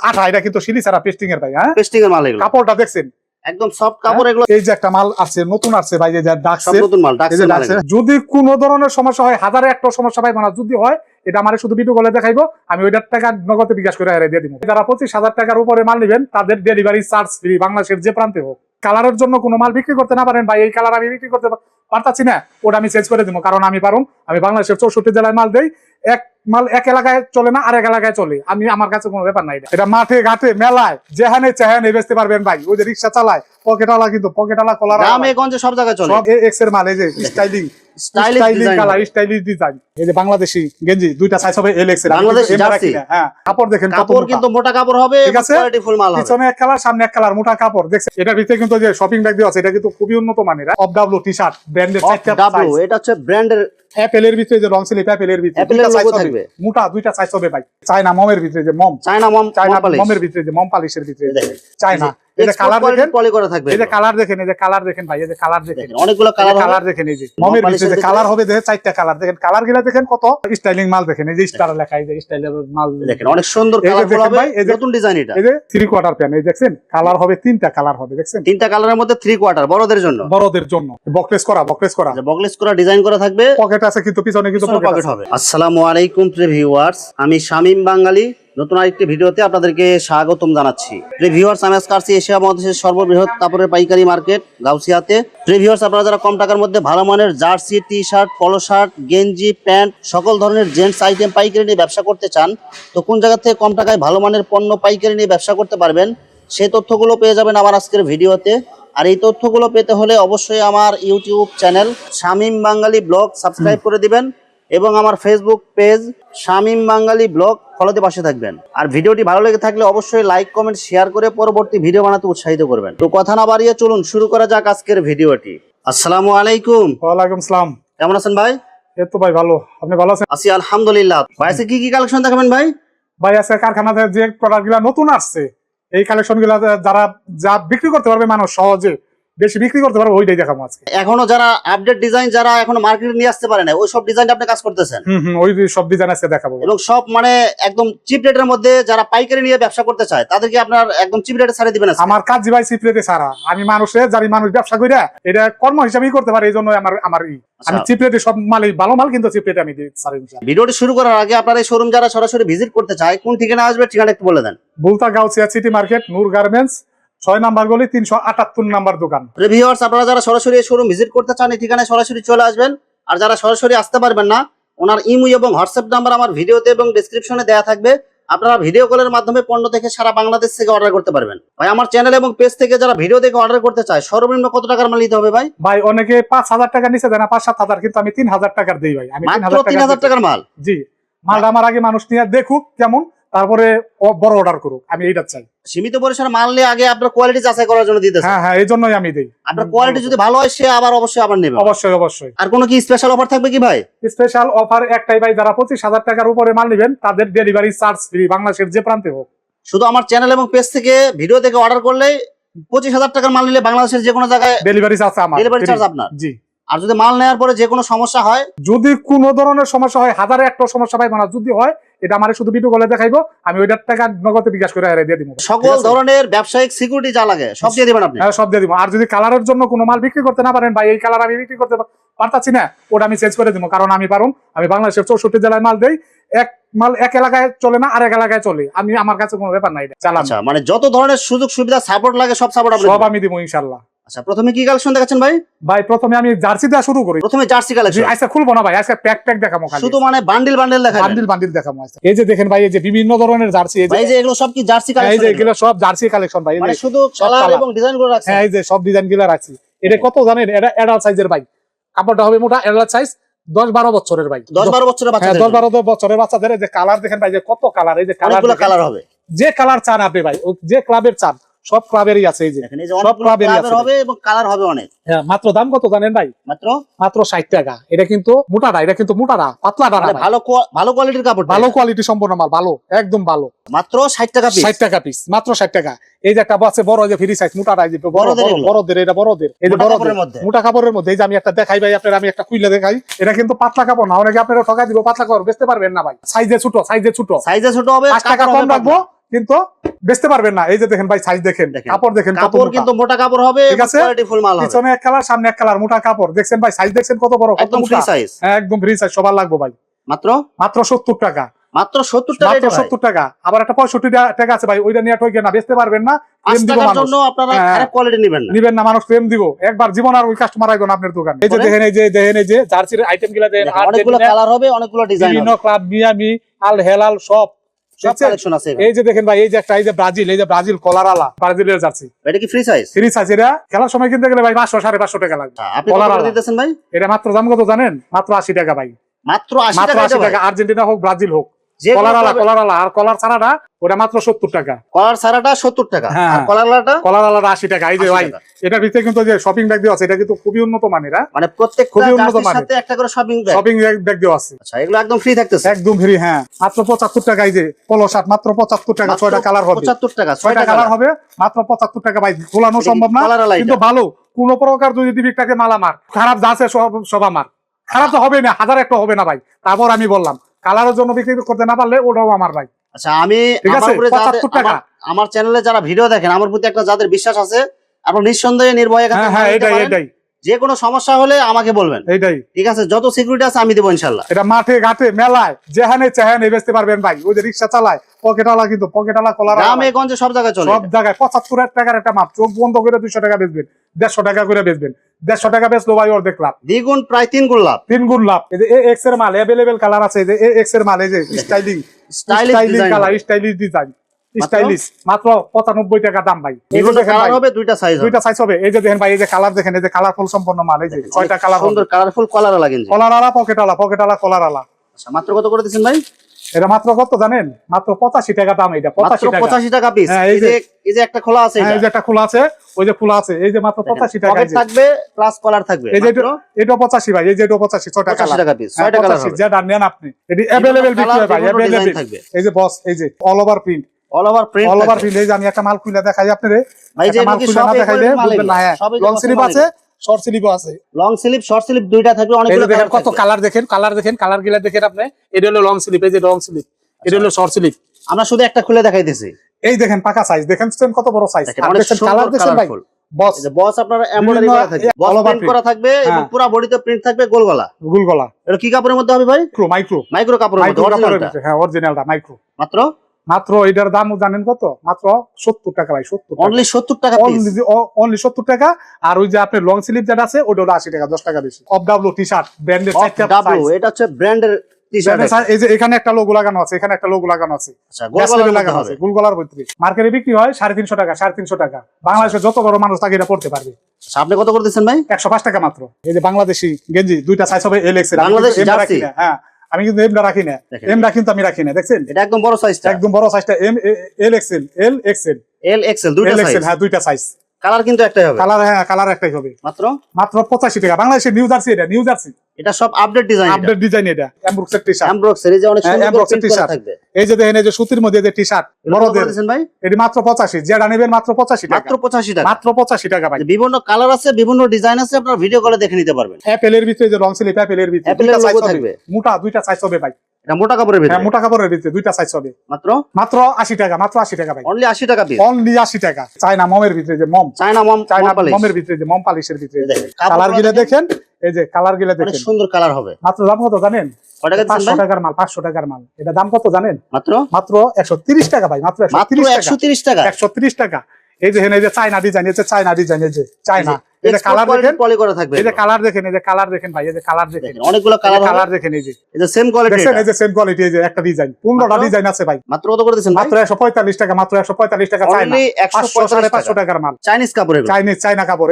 আঠা এটা কিন্তু সিলি ছাড়া পেস্টিং এর ভাই হ্যাঁ? পেস্টিং এর মাল এগুলো। কাপড়টা দেখছেন? একদম সফট কাপড় এগুলো। এই যে একটা মাল আছে নতুন আসছে ভাই এই যে সব ডাকছে নতুন মাল ডাকছে। যদি কোনো ধরনের সমস্যা হয় হাজারে একটা সমস্যা পাই মানে যদি হয় এটা আমার শুধু ভিডিও কলে দেখাইবো আমি ওইটার টাকা নগদে বিকাশ করে হারিয়ে দিয়ে দিব। যারা পঁচিশ হাজার টাকার উপরে মাল নেবেন তাদের ডেলিভারি চার্জ ফ্রি বাংলাদেশের যে প্রান্তে হোক। কালারের জন্য কোনো মাল বিক্রি করতে না পারেন ভাই এই কালার আমি বিক্রি করতে পারতাছি না ওটা আমি চেঞ্জ করে দিব কারণ আমি পারুম আমি বাংলাদেশের চৌষট্টি জেলায় মাল দেই এক মাল এক এলাকায় চলে না আর এক এলাকায় চলে। আমি আমার কাছে কোনো ব্যাপার নাই এটা। মাঠে ঘাটে মেলায় যেখানে চেহানে বেচতে পারবেন ভাই। ওই যে রিক্সা চালায় পকেটালা কিন্তু পকেটালা কলার গ্রামে গঞ্জে সব জায়গায় চলে। সব এক্সের মাল এই যে styling Stylish colour stylish design এই যে বাংলাদেশি গেঞ্জি দুইটা সাইজ হবে এল এক্সের বাংলাদেশি জার্সি। হ্যাঁ। কাপড় দেখেন কাপড় মোটা। কিন্তু মোটা কাপড় হবে ঠিক আছে? কোয়ালিটি মাল হবে। পিছনে এক কালার সামনে এক কালার মোটা কাপড়। দেখছেন এটার ভিতরে কিন্তু যে শপিং ব্যাগ আছে এটা কিন্তু খুবই উন্নত মানের অফ ডাব্লু টি শার্ট ব্র্যান্ডের চারটা ডাব্লু এটা হচ্ছে ব্র্যান্ডের অ্যাপেলের ভিতরে যে স্লিপ ভিতরে। দুইটা সাইজ হবে। মোটা দুইটা সাইজ হবে ভাই। চায়না মমের ভিতরে যে মম চায়না মম চায়না মমের ভিতরে যে মম পালিশের ভিতরে। চায়না কালার দেখেন পলি করা থাকবে এই যে কালার দেখেন এই যে কালার দেখেন ভাই এই যে কালার দেখেন দেখেন, অনেকগুলো কালার কালার দেখেন এই যে মমের ভিতরে যে কালার হবে দেখেন চারটা কালার দেখেন কালারগুলা দেখেন কত স্টাইলিং মাল দেখেন এই যে স্টার লেখা এই যে স্টাইলের মাল দেখেন অনেক সুন্দর হবে এই নতুন ডিজাইন এটা এই যে থ্রি কোয়ার্টার প্যান এই দেখছেন কালার হবে তিনটা কালার হবে দেখছেন তিনটা কালারের মধ্যে থ্রি কোয়ার্টার বড়দের জন্য বড়দের জন্য বকলেস করা বকলেস করা বকলেস করা ডিজাইন করা থাকবে পকেট আছে কিন্তু পিছনে কিন্তু পকেট পকেট হবে আসসালামু আলাইকুম প্রিয় ভিউয়ার্স আমি শামীম বাঙালি নতুন আরেকটি ভিডিওতে আপনাদেরকে স্বাগতম জানাচ্ছি। প্রিয় ভিউয়ার্স আমি আজকে আসছি এশিয়া মহাদেশের সর্ববৃহৎ কাপড়ের পাইকারি মার্কেট গাউসিয়াতে। প্রিয় ভিউয়ার্স আপনারা যারা কম টাকার মধ্যে ভালো মানের jersey T shirt polo shirt গেঞ্জি, প্যান্ট, সকল ধরনের জেন্টস আইটেম পাইকারি নিয়ে ব্যবসা করতে চান, তো কোন জায়গা থেকে কম টাকায় ভালো মানের পণ্য পাইকারি নিয়ে ব্যবসা করতে পারবেন, সেই তথ্যগুলো পেয়ে যাবেন আমার আজকের ভিডিওতে। আর এই তথ্যগুলো পেতে হলে অবশ্যই আমার YouTube channel Shamim Bangali vlog subscribe করে দিবেন। এবং আমার Facebook page Shamim Bangali vlog ফলোতে পাশে থাকবেন। আর ভিডিওটি ভালো লেগে থাকলে অবশ্যই লাইক কমেন্ট শেয়ার করে পরবর্তী ভিডিও বানাতে উৎসাহিত করবেন। তো কথা না বাড়িয়ে চলুন শুরু করা যাক আজকের ভিডিওটি। আসসালামু আলাইকুম। ওয়ালাইকুম সালাম। কেমন আছেন ভাই? এই তো ভাই ভালো। আপনি ভালো আছেন? আছি আলহামদুলিল্লাহ। ভাই আজকে কি কি কালেকশন দেখাবেন ভাই? ভাই আছে কারখানাতে যে প্রোডাক্টগুলা নতুন আসছে এই কালেকশনগুলা যারা যা বিক্রি করতে পারবে মানুষ সহজে বেশি বিক্রি করতে পারবে ওইটাই দেখাবো আজকে। এখনও যারা আপডেট ডিজাইন যারা এখনও মার্কেটে নিয়ে আসতে পারে না ওই সব ডিজাইন আপনি কাজ করতেছেন? হম ওই সব ডিজাইন আজকে দেখাবো। এবং সব মানে একদম চিপ রেটের মধ্যে যারা পাইকারি নিয়ে ব্যবসা করতে চায় তাদেরকে আপনার একদম চিপ রেটে ছাড়ে দিবেন আমার কাজ ভাই চিপরেতে সারা আমি মানুষে যারি মানুষ ব্যবসা কইরা এটা কর্ম হিসাবেই করতে পারে এই জন্য আমার আমার ই। আমি আচ্ছা। চিপরেতে সব মালই ভালো মাল কিন্তু চিপরেতে আমি দিই ভিডিওটি শুরু করার আগে আপনার এই শোরুম যারা সরাসরি ভিজিট করতে চায় কোন ঠিকানা আসবে ঠিকানা একটু বলে দেন। Bulta Gausia city market Noor garments ছয় নাম্বার গলি তিনশো আটাত্তর নাম্বার দোকান। আপনারা যারা সরাসরি শোরুম ভিজিট করতে চান এই ঠিকানায় সরাসরি চলে আসবেন। আর যারা সরাসরি আসতে পারবেন না ওনার ইমু এবং হোয়াটসঅ্যাপ নাম্বার আমার ভিডিওতে এবং ডেসক্রিপশনে দেওয়া থাকবে। আপনারা ভিডিও কলের মাধ্যমে পণ্য থেকে সারা বাংলাদেশ থেকে অর্ডার করতে পারবেন। ভাই আমার চ্যানেল এবং পেজ থেকে যারা ভিডিও দেখে অর্ডার করতে চায় সর্বনিম্ন কত টাকার মাল নিতে হবে ভাই? ভাই অনেকে পাঁচ হাজার টাকা নিচে দেয় না পাঁচ সাত হাজার কিন্তু আমি তিন হাজার টাকার দিই ভাই। আমি তিন হাজার টাকার মাল? জি মালটা আমার আগে মানুষ নিয়ে দেখুক কেমন। তারপরে বড় অর্ডার করুক আমি এইটা চাই। সীমিত পরিসরে মাল নিয়ে আগে আপনার কোয়ালিটি যাচাই করার জন্য দিতেছে। হ্যাঁ হ্যাঁ এই জন্যই আমি দিই। আপনার কোয়ালিটি যদি ভালো হয় সে আবার অবশ্যই আবার নেবে। অবশ্যই অবশ্যই। আর কোনো কি স্পেশাল অফার থাকবে কি ভাই? স্পেশাল অফার একটাই ভাই যারা পঁচিশ হাজার টাকার উপরে মাল নেবেন তাদের ডেলিভারি চার্জ ফ্রি বাংলাদেশের যে প্রান্তে হোক। শুধু আমার চ্যানেল এবং পেজ থেকে ভিডিও থেকে অর্ডার করলে পঁচিশ হাজার টাকার মাল নিলে বাংলাদেশের যে কোনো জায়গায় ডেলিভারি চার্জ আমার। ডেলিভারি চার্জ আপনার। জি। আর যদি মাল নেওয়ার পরে যে কোনো সমস্যা হয় যদি কোনো ধরনের সমস্যা হয় হাজারে একটা সমস্যা পাই মানে যদি হয় এটা আমার শুধু ভিডিও কলে দেখাইবো আমি ওইটার টাকা নগদে বিকাশ করে হারিয়ে দিয়ে দিব। সকল ধরনের ব্যবসায়িক সিকিউরিটি যা লাগে সব দিয়ে দিবেন আপনি? হ্যাঁ সব দিয়ে দিব। আর যদি কালারের জন্য কোনো মাল বিক্রি করতে না পারেন ভাই এই কালার আমি বিক্রি করতে পারতাছি না ওটা আমি চেঞ্জ করে দিব কারণ আমি পারুম আমি বাংলাদেশের চৌষট্টি জেলায় মাল দেই এক মাল এক এলাকায় চলে না আরেক এলাকায় চলে। আমি আমার কাছে কোনো ব্যাপার নাই চালান। আচ্ছা মানে যত ধরনের সুযোগ সুবিধা সাপোর্ট লাগে সব সাপোর্ট সব আমি দিব ইনশাল্লাহ। আচ্ছা প্রথমে কি কালেকশন দেখাচ্ছেন ভাই? ভাই প্রথমে আমি জার্সি দেওয়া শুরু করি। প্রথমে জার্সি কালেকশন আজকে খুলবো না ভাই আজকে প্যাক প্যাক দেখাবো খালি। শুধু মানে বান্ডিল বান্ডিল দেখাবেন। বান্ডিল বান্ডিল দেখাবো আজকে। এই যে দেখেন ভাই এই যে বিভিন্ন ধরনের জার্সি এই যে যে এগুলো সব কি জার্সি এই যে এগুলো সব জার্সি কালেকশন ভাই মানে শুধু কালার এবং ডিজাইনগুলো হ্যাঁ এই যে সব ডিজাইনগুলো রাখছি। এটা কত জানেন? এটা অ্যাডাল্ট সাইজের ভাই। কাপড়টা হবে মোটা অ্যাডাল্ট সাইজ দশ বারো বছরের ভাই। দশ বারো বছরের হ্যাঁ বাচ্চা দশ বারো বছরের বাচ্চাদের যে কালার দেখেন ভাই যে কত কালার এই যে কালার কালার হবে। যে কালার চান আপনি ভাই যে ক্লাবের চান সব ক্লাবেরই আছে এই যে। সব অনেকগুলো আছে। হবে এবং কালার হবে অনেক। হ্যাঁ মাত্র দাম কত জানেন ভাই? মাত্র? মাত্র ষাট টাকা। এটা কিন্তু মোটাটা এটা কিন্তু মোটাটা পাতলাটা না মানে ভালো ভালো কোয়ালিটির কাপড় ভালো কোয়ালিটি সম্পন্ন মাল ভালো একদম ভালো। মাত্র ষাট টাকা পিস ষাট টাকা পিস মাত্র ষাট টাকা। এই যে একটা আছে বড় যে ফ্রি সাইজ মোটাটা এই যে বড় বড়দের এটা বড়দের। এই যে বড়দের। মধ্যে। মোটা কাপড়ের মধ্যে এই যে আমি একটা দেখাই ভাই আপনার আমি একটা খুইলে দেখাই। এটা কিন্তু পাতলা কাপড় না অনেকে আপনারা ঠকাই দিব পাতলা কাপড় বেচতে পারবেন না ভাই। সাইজে ছোট সাইজে ছোট। সাইজে ছোট হবে পাঁচ টাকা কম রাখব। পাতলা। কিন্তু বেচতে পারবেন না। এই যে দেখেন ভাই সাইজ দেখেন। কাপড় দেখেন কাপড় কিন্তু মোটা কাপড় হবে ঠিক আছে? পিছনে এক কালার সামনে এক কালার মোটা কাপড়। দেখছেন ভাই সাইজ দেখছেন কত বড় একদম ফ্রি সাইজ হ্যাঁ একদম ফ্রি সাইজ সবার লাগবে ভাই। মাত্র? মাত্র সত্তর টাকা। মাত্র সত্তর টাকা মাত্র এটা ভাই। সত্তর টাকা। আবার একটা পঁয়ষট্টি টাকা আছে ভাই ওইটা নিয়ে ঠকে না বেচতে পারবেন না প্রেম দিব মানুষ। জন্য আপনারা হ্যাঁ। খারাপ কোয়ালিটি নেবেন না। নিবেন না মানুষ প্রেম দিব। একবার জীবন আর ওই কাস্টমার আইবেন আপনার দোকানে। এই যে দেখেন এই যে দেখেন এই যে জার্সির আইটেমগুলা দেখেন দেখেন, অনেকগুলো কালার হবে অনেকগুলো ডিজাইন বিভিন্ন ক্লাব মিয়ামি আল হেলাল সব। এই যে দেখেন ভাই এই যে একটা এই যে ব্রাজিল এই যে ব্রাজিল কলারালা ব্রাজিলের জার্সি। এটা কি ফ্রি সাইজ ফ্রি সাইজ এটা খেলার সময় কিনতে গেলে ভাই পাঁচশো সাড়ে পাঁচশো টাকা লাগবে। দিতেছেন ভাই? এটা মাত্র দাম কত জানেন? মাত্র আশি টাকা ভাই। মাত্র আশি। টাকা। আর্জেন্টিনা হোক ব্রাজিল হোক। আর কলার ছাড়াটা ওটা মাত্র সত্তর টাকা। কলার সত্তর টাকা। হ্যাঁ, আশি টাকা। এই যে ভাই এটার ভিতরে কিন্তু যে শপিং ব্যাগ দেওয়া আছে এটা কিন্তু খুবই উন্নত মানের হ্যাঁ? মানে প্রত্যেকটা খুবই উন্নত মানের। একটা করে শপিং ব্যাগ শপিং ব্যাগ দেওয়া আছে। আচ্ছা এগুলো একদম ফ্রি থাকতেছে? একদম ফ্রি হ্যাঁ। মাত্র পঁচাত্তর টাকা এই যে পলো শার্ট মাত্র পঁচাত্তর টাকা ছয়টা কালার হবে। পঁচাত্তর টাকা ছয়টা কালার হবে মাত্র পঁচাত্তর টাকা ভাই। সম্ভব না? কিন্তু ভালো। কোন প্রকার যদি ডিবিকটাকে মাল আমার খারাপ যা আছে সব সব আমার। খারাপ তো হবে না হাজার একটা হবে না ভাই। তারপর আমি বললাম কালারের জন্য বিক্রি করতে না পারলে ওটাও আমার ভাই। আচ্ছা আমি ঠিক আমার আছে, পঁচাত্তর টাকা। আমার- আমার চ্যানেলে যারা ভিডিও দেখেন আমার প্রতি একটা যাদের বিশ্বাস আছে আপনার নিঃসন্দেহে নির্ভয় হ্যাঁ হ্যাঁ এটাই এটাই। যে কোনো সমস্যা হলে আমাকে বলবেন। এইটাই। ঠিক আছে? যত সিকিউরিটি আছে আমি দেবো ইনশাল্লাহ এটা মাঠে ঘাটে মেলায় যেখানে চেহানে বেচতে পারবেন ভাই। ওই যে রিক্সা চালায় পকেটালা কিন্তু পকেটালা কলার গ্রামে গঞ্জে সব জায়গায় চলে। সব জায়গায় পঁচাত্তর টাকার একটা মাপ চোখ বন্ধ করে দুইশো টাকা বেচবেন দেড়শো টাকা করে বেচবেন। দেড়শো টাকা বেচলো ভাই ওর দেখলাম। দ্বিগুণ প্রায় তিন গুণ লাভ। তিন গুণ লাভ। এই যে এ এক্সের মাল অ্যাভেলেবেল কালার আছে এই যে এ এক্সের মাল এই যে styling styling colour stylish design? Stylish মাত্র পঁচানব্বই টাকা দাম ভাই কালার হবে দুইটা সাইজ দুইটা সাইজ হবে এই যে দেখেন ভাই এই যে কালার দেখেন এই যে কালারফুল সম্পন্ন মাল এই যে ছয়টা কালার সুন্দর কালারফুল কলার লাগে কলার আলা পকেট আলা পকেট আলা কলার আলা আচ্ছা মাত্র কত করে দিচ্ছেন ভাই এটা মাত্র কত জানেন মাত্র পঁচাশি টাকা দাম এটা পঁচাশি টাকা পঁচাশি টাকা পিস হ্যাঁ, এই যে এই যে একটা খোলা আছে হ্যাঁ, এই যে একটা খোলা আছে ওই যে খোলা আছে এই যে মাত্র পঁচাশি টাকা থাকবে প্লাস কলার থাকবে এই যে এটা পঁচাশি ভাই এই যে এটা পঁচাশি পঁচাশি কালার টাকা পিস যেটা নেন আপনি এটি অ্যাভেলেবেল বিক্রি হয় ভাই অ্যাভেলেবেল এই যে বস এই যে all over print all over print all over print এই আমি একটা মাল খুলে দেখাই আপনারে। ভাই যে একটা মাল খুলে না দেখাইলে বুঝবেন না হ্যাঁ। লং স্লিপ মাল আছে শর্ট স্লিপও আছে। লং স্লিপ শর্ট স্লিপ দুইটা থাকবে অনেকগুলো দেখেন কত কালার দেখেন কালার দেখেন কালারগুলা দেখেন আপনি। এটা হলো লং স্লিপ এই যে লং স্লিপ এটা হলো শর্ট স্লিপ আমরা শুধু একটা খুলে দেখাইতেছি। এই দেখেন পাকা সাইজ দেখেন কত বড় সাইজ দেখেন, কালার দেখেন ভাই। বস বস আপনার এমব্রয়ডারি করা থাকবে। বস প্রিন্ট করা থাকবে এবং হ্যাঁ। পুরো বডিতে প্রিন্ট থাকবে গোল গলা গুল গলা এটা কি কাপড়ের মধ্যে হবে ভাই? মাইক্রো মাইক্রো কাপড়ের মধ্যে হ্যাঁ অরিজিনালটা মাইক্রো মাত্র? মাত্র এটার দাম জানেন কত? মাত্র সত্তর টাকা ভাই সত্তর অনলি 70 টাকা অনলি সত্তর টাকা। আর ওই যে আপনার লং যেটা আছে ওটা হলো আশি টাকা দশ টাকা বেশি। অফ ডাব্লু টি শার্ট ব্র্যান্ডের এটা হচ্ছে ব্র্যান্ডের এই যে এখানে একটা লোগো লাগানো আছে এখানে একটা লোগো লাগানো আছে। আচ্ছা লাগানো আছে গুলগলার মার্কেটে বিক্রি হয় সাড়ে তিনশো টাকা সাড়ে তিনশো টাকা। বাংলাদেশে যত বড় মানুষ তাকে এটা পড়তে পারবে। আচ্ছা, আপনি কত করে দিচ্ছেন ভাই? একশো পাঁচ টাকা মাত্র। এই যে বাংলাদেশি গেঞ্জি দুইটা সাইজ হবে এল এক্স বাংলাদেশি হ্যাঁ। আমি কিন্তু এমটা রাখি না। এম এমটা কিন্তু আমি রাখি না দেখছেন? এটা একদম বড় সাইজটা একদম বড় সাইজটা M L XL L XL L XL দুইটা সাইজ হ্যাঁ দুইটা সাইজ কালার কিন্তু একটাই হবে। কালার হ্যাঁ কালার একটাই হবে। মাত্র? মাত্র পঁচাশি টাকা। বাংলাদেশের নিউ জার্সি এটা নিউ জার্সি এটা সব আপডেট ডিজাইন আপডেট ডিজাইন এটা এমব্রুক্সের টি শার্ট এমব্রক্স এর যে অনেক হ্যাঁ, সুন্দর করা থাকবে। এই যে দেখেন এই যে সুতির মধ্যে যে টি শার্ট এগুলো কত করে বড়দের ভাই? এটি মাত্র পঁচাশি। যেটা নেবেন মাত্র পঁচাশি টাকা। মাত্র 85 টাকা। মাত্র পঁচাশি টাকা ভাই। বিভিন্ন কালার আছে বিভিন্ন ডিজাইন আছে আপনারা ভিডিও কলে দেখে নিতে পারবেন। অ্যাপেলের ভিতরে যে লং স্লিপ অ্যাপেলের ভিতরে এর সাইজ থাকবে। মোটা দুইটা সাইজ হবে ভাই। এটা মোটা কাপড়ের হ্যাঁ ভিতরে? মোটা কাপড়ের ভিতরে দুইটা সাইজ হবে। মাত্র? মাত্র আশি টাকা মাত্র আশি টাকা ভাই। অনলি 80 টাকা পিস অনলি আশি টাকা। চায়না মমের ভিতরে যে মম চায়না মম চায়না। মমের ভিতরে যে মম পালিশের ভিতরে। দেখেন, কালার গিলে দেখেন, এই যে কালার গিলে দেখেন। সুন্দর কালার হবে। মাত্র দাম কত জানেন? পাঁচশো টাকার মাল পাঁচশো টাকার মাল। এটা দাম কত জানেন? মাত্র? মাত্র একশো তিরিশ টাকা ভাই মাত্র একশো তিরিশ টাকা। 130 টাকা? একশো তিরিশ টাকা। এই যে এই যে চায়না ডিজাইন এই যে চায়না ডিজাইন এই যে চায়না। এই কালার দেখেন পলি করা থাকবে এই কালার দেখেন এই যে কালার দেখেন ভাই এই যে কালার দেখেন দেখেন অনেকগুলো কালার কালার দেখেন এই যে এই যে সেম কোয়ালিটি দেখছেন এই যে সেম কোয়ালিটি এই যে একটা ডিজাইন আছে ভাই মাত্র কত করে মাত্র পঁয়তাল্লিশ টাকা মাত্র একশো পঁয়তাল্লিশ টাকা 145 পাঁচশো টাকা টাকার মাল চাইনিজ কাপড়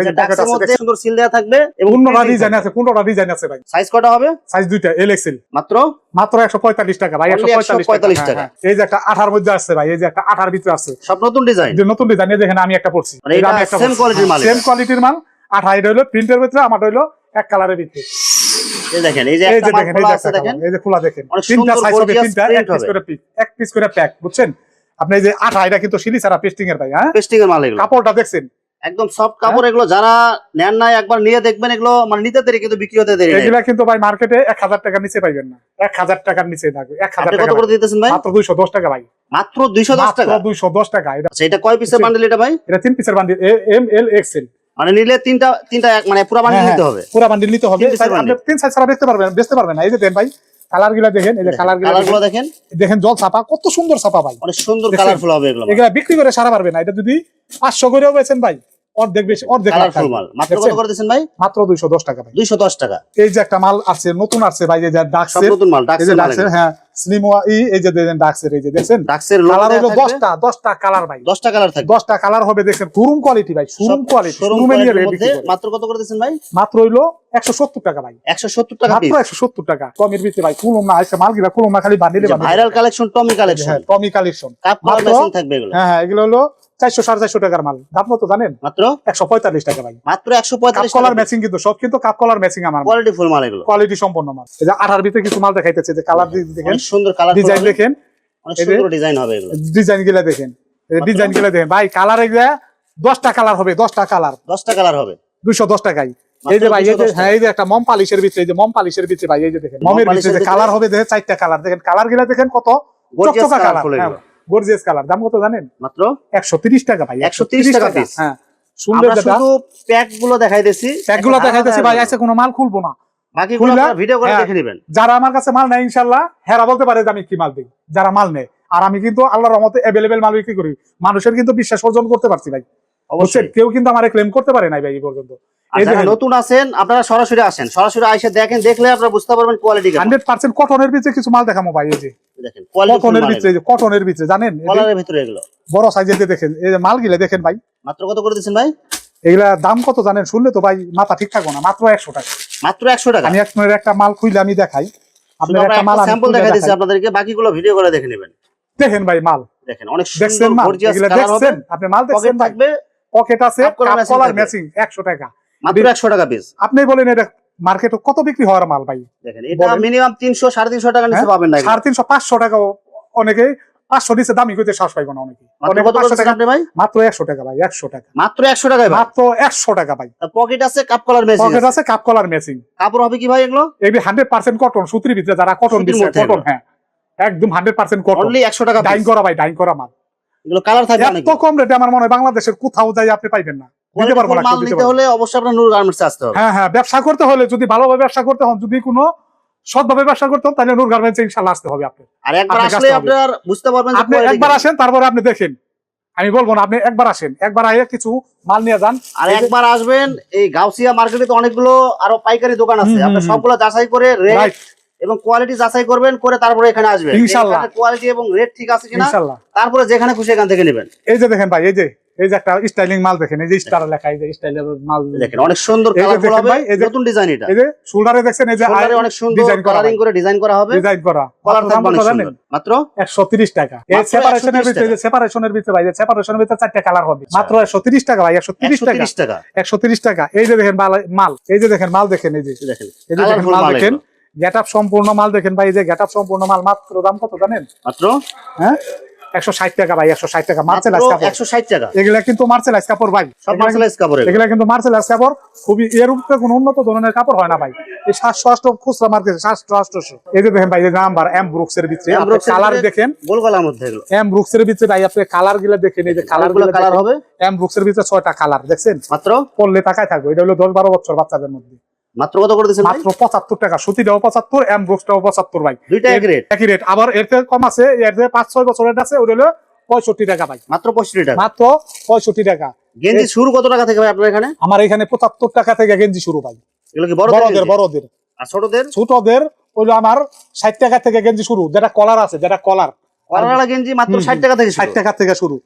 এই যে যে আছে সুন্দর সিল দেওয়া থাকবে এবং ডিজাইন আছে পনেরোটা ডিজাইন আছে ভাই সাইজ কটা হবে সাইজ দুইটা এল এক্সেল মাত্র মাত্র একশো পঁয়তাল্লিশ টাকা ভাই একশো পঁয়তাল্লিশ টাকা। হ্যাঁ, হ্যাঁ। এই যে একটা আঠার মধ্যে আসছে ভাই এই যে একটা আঠার ভিতরে আছে। সব নতুন ডিজাইন নতুন ডিজাইন দেখেন আমি একটা পড়ছি। মানে মাল সেম কোয়ালিটির মাল আঠা এটা হলো প্রিন্টের ভিতরে আমার হইল এক কালারের ভিতরে। দেখেন এই যে দেখেন এই খোলা যে দেখেন। colour, এই যে খোলা দেখেন। তিনটা সাইজ হবে তিনটা এক পিস করে এক পিস করে প্যাক বুঝছেন? আপনি এই যে আঠা এটা কিন্তু সিলি সারা পেস্টিং এর ভাই হ্যাঁ? পেস্টিং এর মাল কাপড়টা দেখছেন? একদম সফট কাপড় এগুলো যারা নেন নাই একবার নিয়ে দেখবেন এগুলো মানে নিতে দেরি কিন্তু বিক্রি হতে দেরি। এগুলা কিন্তু ভাই মার্কেটে এক হাজার টাকার নিচে পাইবেন না। এক হাজার টাকার নিচে থাকবে। হাজার আপনি টাকা কত করে দিতেছেন ভাই? মাত্র দুইশো দশ টাকা ভাই। মাত্র দুইশো দশ মাত্র টাকা দুইশো দশ টাকা। এটা আচ্ছা এটা কয় পিসের বান্ডেল এটা ভাই? এটা তিন পিসের বান্ডিল এম এল এক্সেল মানে নিলে তিনটা তিনটা এক- মানে পুরো বান্ডেল হ্যাঁ, নিতে হবে। পুরো বান্ডিল নিতে হবে। আপনি তিন সাইজ ছাড়া দেখতে পারবেন বেচতে পারবেন না। এই যে দেন ভাই কালারগুলা দেখেন এই যে কালারগুলা দেখেন। দেখেন। জল ছাপা কত সুন্দর ছাপা ভাই। অনেক সুন্দর? কালারফুল হবে এগুলো এগুলা বিক্রি করে সারা পারবে না। এটা যদি পাঁচশো করেও বেছেন ভাই অর্ধেক বেশি অর্ধেক কালারফুল মাল। মাত্র কত করে দিচ্ছেন ভাই? মাত্র দুইশো দশ টাকা ভাই। টাকা। এই যে একটা মাল আছে নতুন আছে ভাই এই যে নতুন মাল ডাক্সের হ্যাঁ স্লিম ই এই যে দেখেন ডাক্সের এই যে দেখছেন ডাক্সের কালার হলো ভাই। দশটা কালার থাকবে। দশটা কালার হবে শোরুম কোয়ালিটি ভাই শোরুম কোয়ালিটি শোরুম শোরুমে নিয়ে মধ্যে মাত্র কত করে দিচ্ছেন ভাই? মাত্র হইল একশো সত্তর টাকা ভাই। একশো সত্তর টাকা মাত্র টাকা। কমের ভিতরে ভাই কুলুম না কুলুম খালি বান্ডিলে viral collection Tommy collection Tommy collection cuff colour machine থাকবে এগুলো। হ্যাঁ হ্যাঁ এগুলো হলো চারশো সাড়ে চারশো টাকার মাল দাম কত জানেন মাত্র একশো পঁয়তাল্লিশ টাকা ভাই মাত্র একশো পঁয়তাল্লিশ কলার ম্যাচিং কিন্তু সব কিন্তু কাপ কলার ম্যাচিং আমার কোয়ালিটি ফুল মাল এগুলো কোয়ালিটি সম্পন্ন মাল এই যে আঠার ভিতরে কিছু মাল দেখাইতেছে যে কালার দেখেন সুন্দর কালার ডিজাইন দেখেন অনেক সুন্দর ডিজাইন হবে এগুলো ডিজাইনগুলা দেখেন ডিজাইনগুলা দেখেন ভাই কালার এগুলা দশটা কালার হবে দশটা কালার দশটা কালার হবে দুইশো দশ টাকায় মাত্র এই যে ভাই এই যে হ্যাঁ এই যে একটা মম পালিশের ভিতরে এই যে মম পালিশের ভিতরে ভাই এই যে দেখেন মমের ভিতরে কালার হবে দেখেন চারটা কালার দেখেন কালারগুলা দেখেন কত চকচকা কালার। গর্জিয়াস কালার দাম কত জানেন? মাত্র? একশো তিরিশ টাকা ভাই 130 টাকা পিস হ্যাঁ সুন্দর শুধু প্যাকগুলো দেখাইতেছি প্যাকগুলো দেখাইতেছি ভাই আছে কোনো মাল খুলবো না? ভিডিও করে হ্যাঁ। দেখে নেবেন। যারা আমার কাছে মাল নেয় ইনশাল্লাহ হেরা বলতে পারে যে আমি কি মাল দিই যারা মাল নেয়। আর আমি কিন্তু আল্লাহর রহমতে অ্যাভেলেবেল মাল বিক্রি করি। মানুষের কিন্তু বিশ্বাস অর্জন করতে পারছি ভাই। অবশ্যই। কেউ কিন্তু আমার ক্লেম করতে পারে নাই ভাই এই পর্যন্ত। দেখেন নতুন আছেন আপনারা সরাসরি আসেন। সরাসরি এসে দেখেন দেখলে আপনারা বুঝতে পারবেন কোয়ালিটি কেমন। হান্ড্রেড পার্সেন্ট কটনের ভিতরে কিছু মাল দেখামো ভাই এই যে। দেখেন কটনের ভিতরে কটনের ভিতরে জানেন? কলারের ভিতরে এগুলো। বড় সাইজের দেখেন এই যে মাল গিলে দেখেন ভাই। মাত্র কত করে ভাই? এগুলা দাম কত জানেন? শুনলে তো ভাই মাথা ঠিক থাকব না মাত্র একশো টাকা। মাত্র একশো টাকা। আমি আপনার একটা মাল খুইলে আমি দেখাই। আপনার একটা মাল স্যাম্পল আপনাদেরকে বাকিগুলো ভিডিও করে দেখে নেবেন। দেখেন ভাই মাল। দেখেন অনেক সুন্দর গর্জিয়াস কালার হবে। আপনি মাল দেখছেন থাকবে পকেট আছে কলার। ম্যাচিং একশো টাকা। মাত্র একশো টাকা পিস আপনি বলেন এটা মার্কেটে কত বিক্রি হওয়ার মাল ভাই? দেখেন এটা মিনিমাম তিনশো সাড়ে তিনশো টাকা নিচে হ্যাঁ? পাবেন না এগুলো। সাড়ে তিনশো পাঁচশো টাকা অনেকে পাঁচশো নিচে দামি করতে শ্বাস পাইবো না অনেকে। মাত্র টাকা একশো টাকা ভাই একশো টাকা। মাত্র একশো টাকায় ভাই। মাত্র একশো টাকা ভাই। পকেট আছে কাপ কলার মেশিন পকেট আছে কাপ কলার ম্যাচিং কাপড় হবে কি ভাই এগুলো? এগুলি হান্ড্রেড পার্সেন্ট কটন সুতির ভিতরে যারা কটন দিচ্ছে কটন হ্যাঁ। একদম হান্ড্রেড পার্সেন্ট কটন একশো টাকা ডাইং করা ভাই ডাইং করা মাল। এগুলো কালার থাকবে অনেক এত কম রেটে আমার মনে হয় বাংলাদেশের কোথাও যাই আপনি পাইবেন না। দিতে পারব না মাল নিতে হলে অবশ্যই আপনার নূর গার্মেন্টস আসতে হবে। হ্যাঁ হ্যাঁ ব্যবসা করতে হলে যদি ভালোভাবে ব্যবসা করতে হন যদি কোনো সৎভাবে ব্যবসা করতে হন তাহলে নূর গার্মেন্টস ইনশাল্লাহ আসতে হবে আপনি আর একবার আসলে আপনার বুঝতে পারবেন আপনি একবার আসেন তারপরে আপনি দেখেন। আমি বলব না আপনি একবার আসেন একবার আইয়ে কিছু মাল নিয়ে যান। আর একবার আসবেন এই গাউসিয়া মার্কেটে তো অনেকগুলো আরও পাইকারি দোকান আছে। আপনি। সবগুলো যাচাই করে রেট এবং কোয়ালিটি যাচাই করবেন করে তারপরে এখানে আসবেন ইনশাল্লাহ। কোয়ালিটি এবং রেট ঠিক আছে কিনা ইনশাল্লাহ তারপরে যেখানে খুশি এখান থেকে নেবেন এই যে দেখেন ভাই এই যে এই যে একটা স্টাইলিং মাল দেখেন এই যে স্টার লেখা এই যে স্টাইলের মাল দেখেন অনেক সুন্দর কালারফুল হবে ভাই, এই যে- নতুন ডিজাইন এটা এই যে শোল্ডারে দেখছেন এই যে শোল্ডারে অনেক সুন্দর ডিজাইন করা কালারিং করে ডিজাইন করা হবে ডিজাইন করা কলার দাম অনেক কত জানেন সুন্দর মাত্র একশো তিরিশ টাকা এই সেপারেশনের ভিতরে যে সেপারেশনের ভিতরে ভাই যে সেপারেশনের ভিতরে চারটা কালার হবে মাত্র একশো তিরিশ টাকা ভাই একশো তিরিশ একশো টাকা তিরিশ টাকা একশো তিরিশ টাকা এই যে দেখেন মাল মাল এই যে দেখেন মাল দেখেন এই যে দেখেন এই যে মাল দেখেন। গেট আপ সম্পূর্ণ মাল দেখেন ভাই যে গেট আপ সম্পূর্ণ মাল মাত্র দাম কত জানেন? মাত্র? হ্যাঁ? একশো ষাট টাকা ভাই একশো ষাট টাকা মার্সেল কাপড়। একশো ষাট টাকা। এগুলা কিন্তু মার্সেল কাপড় ভাই। সব এগুলা কাপড় এগুলা কিন্তু মার্সেল কাপড়। খুবই এর উপরে কোনো উন্নত ধরনের কাপড় হয় না ভাই। এই সাতশো আষ্ট খুচরা মার্কেট সাতশো আষ্টশো এই যে দেখেন ভাই এই নাম্বার এম ব্রুকস এর ভিতরে কালার ভিতরে দেখেন। গোল মধ্যে এম ব্রুকস এর ভিতরে ভাই আপনি কালারগুলা দেখেন। এই যে কালারগুলা কালার হবে? এম ব্রুকস এর ভিতরে ছয়টা কালার দেখছেন? মাত্র? পড়লে টাকায় থাকবে। এটা হলো দশ বারো বছর বাচ্চাদের মধ্যে। মাত্র কত করে মাত্র পঁচাত্তর টাকা। সুতিটাও পঁচাত্তর এম ব্রুকসটাও পঁচাত্তর ভাই। দুইটা এক রেট একই রেট আবার এর থেকে কম আছে এর থেকে পাঁচ ছয় বছরের আছে ওটা হলো পঁয়ষট্টি টাকা ভাই। মাত্র পঁয়ষট্টি টাকা। মাত্র পঁয়ষট্টি টাকা। গেঞ্জি শুরু কত টাকা থেকে ভাই আপনার এখানে? আমার এখানে পঁচাত্তর টাকা থেকে গেঞ্জি শুরু ভাই। এগুলো কি বড় বড়দের বড়দের। আর ছোটদের? ছোটদের হইল আমার ষাট টাকা থেকে গেঞ্জি শুরু। যেটা কলার আছে যেটা কলার কলারা গেঞ্জি মাত্র হুম, ষাট টাকা থেকে ষাট টাকা থেকে শুরু।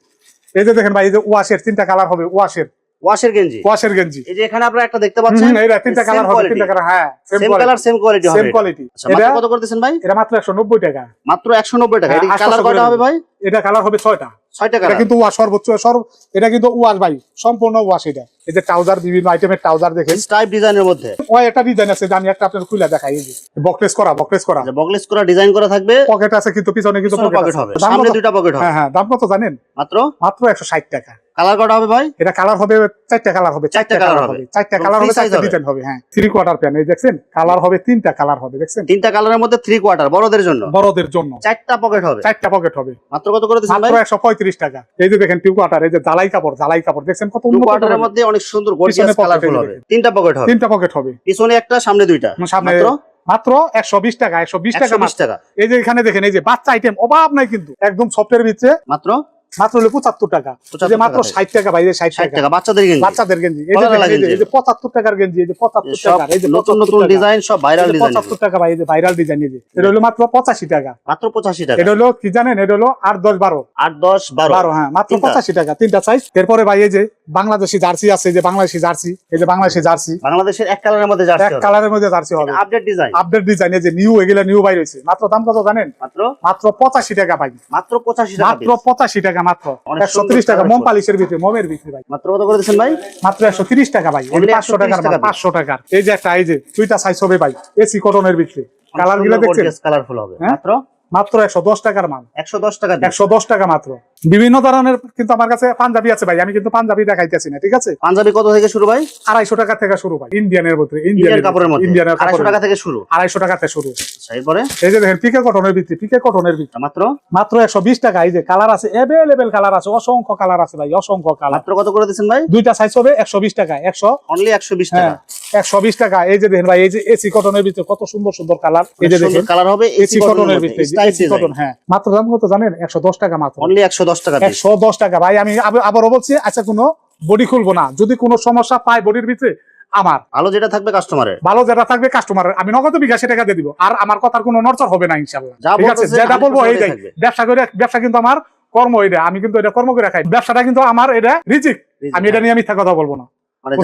এই যে দেখেন ভাই এই যে ওয়াশের তিনটা কালার হবে ওয়াশের ওয়াশের গেঞ্জি ওয়াশের গেঞ্জি এই যে এখানে আপনারা একটা দেখতে পাচ্ছেন তিনটা কালার হবে তিনটা কালার হ্যাঁ সেম কালার সেম কোয়ালিটি হবে সেম কোয়ালিটি আচ্ছা, এটা কত করে দিচ্ছেন ভাই? এটা মাত্র একশো নব্বই টাকা। মাত্র একশো নব্বই টাকা। হ্যাঁ, এটা কালার কয়টা হবে ভাই? এটা কালার হবে ছয়টা। ছয়টা এটা কিন্তু ওয়াশ সর্বোচ্চ সর্ব এটা কিন্তু ওয়াশ ভাই সম্পূর্ণ ওয়াশ এটা। এই যে ট্রাউজার বিভিন্ন আইটেমের ট্রাউজার দেখেন। স্টাইপ ডিজাইনের মধ্যে। ওই একটা ডিজাইন আছে আমি একটা আপনার খুলে দেখাই এই যে। বকলেস করা বকলেস করা। যে বগলেস করা ডিজাইন করা থাকবে। পকেট আছে কিন্তু পিছনে কিন্তু পকেট পকেট হবে। দাম সামনে কত? পকেট হবে। হ্যাঁ হ্যাঁ দাম কত জানেন? মাত্র? মাত্র একশো ষাট টাকা। কালার কটা হবে ভাই? এটা কালার হবে চারটা কালার হবে চারটা কালার হবে। চারটা কালার হবে চারটা ডিজাইন হবে। হ্যাঁ। থ্রি কোয়ার্টার প্যান এই দেখছেন? কালার হবে তিনটা কালার হবে দেখছেন? তিনটা কালারের মধ্যে থ্রি কোয়ার্টার বড়দের জন্য। বড়দের জন্য। চারটা পকেট হবে। চারটা পকেট হবে। মাত্র কত করে দিচ্ছেন ভাই? মাত্র একশো পঁয়ত্রিশ টাকা। এই যে দেখেন টু কোয়ার্টার এই যে জালাই কাপড় জালাই কাপড় দেখছেন কত উন্নত কোয়ার্টারের মধ্যে অনেক সুন্দর গর্জিয়াস কালারফুল হবে। তিনটা পকেট হবে। তিনটা পকেট হবে। পিছনে একটা সামনে দুইটা। মানে সামনে মাত্র? মাত্র একশো বিশ টাকা একশো বিশ টাকা বিশ টাকা। এই যে এখানে দেখেন এই যে বাচ্চা আইটেম অভাব নাই কিন্তু। একদম সফটের ভিতরে। মাত্র? মাত্র হলো পঁচাত্তর টাকা যে মাত্র ষাট টাকা ভাই ষাট টাকা বাচ্চাদের গেঞ্জি বাচ্চাদের এই যে পঁচাত্তর টাকার গেঞ্জি এই যে পঁচাত্তর টাকা এই যে নতুন নতুন ডিজাইন সব ভাইরাল ডিজাইন পঁচাত্তর টাকা ভাই ভাইরাল ডিজাইন এই যে এটা হলো মাত্র পঁচাশি টাকা মাত্র পঁচাশি টাকা এটা হলো কি জানেন এটা হলো আট দশ বারো আট দশ বারো বারো হ্যাঁ মাত্র পঁচাশি টাকা তিনটা সাইজ এরপরে ভাই এই যে বাংলাদেশি জার্সি আছে যে বাংলাদেশি জার্সি এই যে বাংলাদেশি জার্সি বাংলাদেশের এক কালারের মধ্যে এক জার্সি কালারের মধ্যে জার্সি হবে আপডেট ডিজাইন আপডেট ডিজাইন এই যে নিউ এগুলা নিউ বাইর হয়েছে মাত্র দাম কত জানেন মাত্র মাত্র পঁচাশি টাকা পাই মাত্র পঁচাশি টাকা মাত্র পঁচাশি টাকা মাত্র। একশো টাকা। মোম পালিশের ভিতরে মোমের ভিতরে ভাই। মাত্র কত করে দিচ্ছেন ভাই? মাত্র একশো তিরিশ টাকা ভাই পাঁচশো টাকার টাকা পাঁচশো টাকার। এই যে একটা এই যে দুইটা সাইজ হবে ভাই এসি কটনের ভিতরে। কালারগুলো দেখছেন? কালারফুল হবে। হ্যাঁ? মাত্র? মাত্র একশো দশ টাকার মাল। একশো দশ টাকা একশো দশ টাকা মাত্র। বিভিন্ন ধরনের কিন্তু আমার কাছে পাঞ্জাবি আছে ভাই আমি কিন্তু পাঞ্জাবি দেখাইতেছি না ঠিক আছে? পাঞ্জাবি কত থেকে শুরু ভাই? আড়াইশো টাকা থেকে শুরু ভাই ইন্ডিয়ানের ভিতরে ইন্ডিয়ান কাপড়ের মধ্যে। ইন্ডিয়ানের আড়াইশো টাকা থেকে শুরু। আড়াইশো টাকা থেকে শুরু। আচ্ছা, এরপরে? এই যে দেখেন পিকে কটনের ভিত্তি পিকে কটনের ভিত্তি। মাত্র? মাত্র একশো বিশ টাকা এই যে কালার আছে এভেলেবেল কালার আছে অসংখ্য কালার আছে ভাই অসংখ্য কালার মাত্র কত করে দিচ্ছেন ভাই? দুইটা সাইজ হবে একশো বিশ টাকা একশো অনলি একশো বিশ হ্যাঁ টাকা একশো বিশ টাকা এই যে দেখেন ভাই এই যে এসি কটনের ভিতরে কত সুন্দর সুন্দর কালার এই যে দেখেন কালার হবে এসি কটনের ভিতরে এসি কটন হ্যাঁ। মাত্র দাম কত জানেন? একশো দশ টাকা মাত্র। অনলি একশো টাকা piece। একশো দশ টাকা। ভাই আমি আবারও বলছি আচ্ছা কোনো বডি খুলবো না। যদি কোনো সমস্যা পায় বডির ভিতরে আমার। ভালো যেটা থাকবে কাস্টমারের ভালো যেটা থাকবে কাস্টমার আমি নগদ বিকাশে টাকা দিয়ে দিব। আর আমার কথার কোনো নড়চড় হবে না ইনশাল্লাহ ঠিক আছে? যেটা বলব এই ব্যবসা করে ব্যবসা কিন্তু আমার কর্ম এটা আমি কিন্তু এটা কর্ম করে খাই। ব্যবসাটা কিন্তু আমার এটা রিজিক। আমি এটা নিয়ে মিথ্যা কথা বলব না। মানে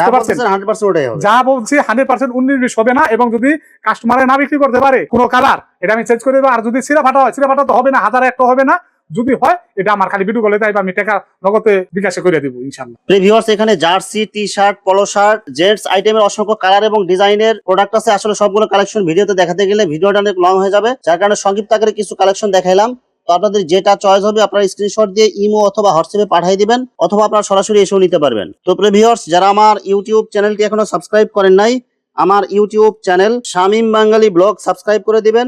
যা বলছি হান্ড্রেড পার্সেন্ট উনিশ হবে না। এবং যদি কাস্টমারে না বিক্রি করতে পারে কোনো কালার এটা আমি চেঞ্জ করে দেবো। আর যদি সিরা ফাটা হয় সিরা ফাটা তো হবে না হাজার একটা হবে না। যদি হয়, এটা আমার খালি ভিডিও কলে তাই আমি টাকা নগদে বিকাশে করে দিব, ইনশাল্লাহ। ভিউয়ার্স এখানে jersey T shirt polo shirt gents আইটেমের অসংখ্য কালার এবং ডিজাইনের প্রোডাক্ট আছে। আসলে সবগুলো কালেকশন ভিডিওতে দেখাতে গেলে ভিডিওটা অনেক লং হয়ে যাবে। যার কারণে সংক্ষিপ্ত আকারে কিছু কালেকশন দেখাইলাম। তো আপনাদের যেটা চয়েস হবে, আপনারা স্ক্রিনশট দিয়ে ইমো অথবা হোয়াটসঅ্যাপে পাঠিয়ে দিবেন, অথবা আপনারা সরাসরি এসেও নিতে পারবেন। তো ভিউয়ার্স যারা আমার ইউটিউব চ্যানেলটি এখনও সাবস্ক্রাইব করেন নাই, আমার YouTube channel Shamim Bangali vlog subscribe করে দিবেন।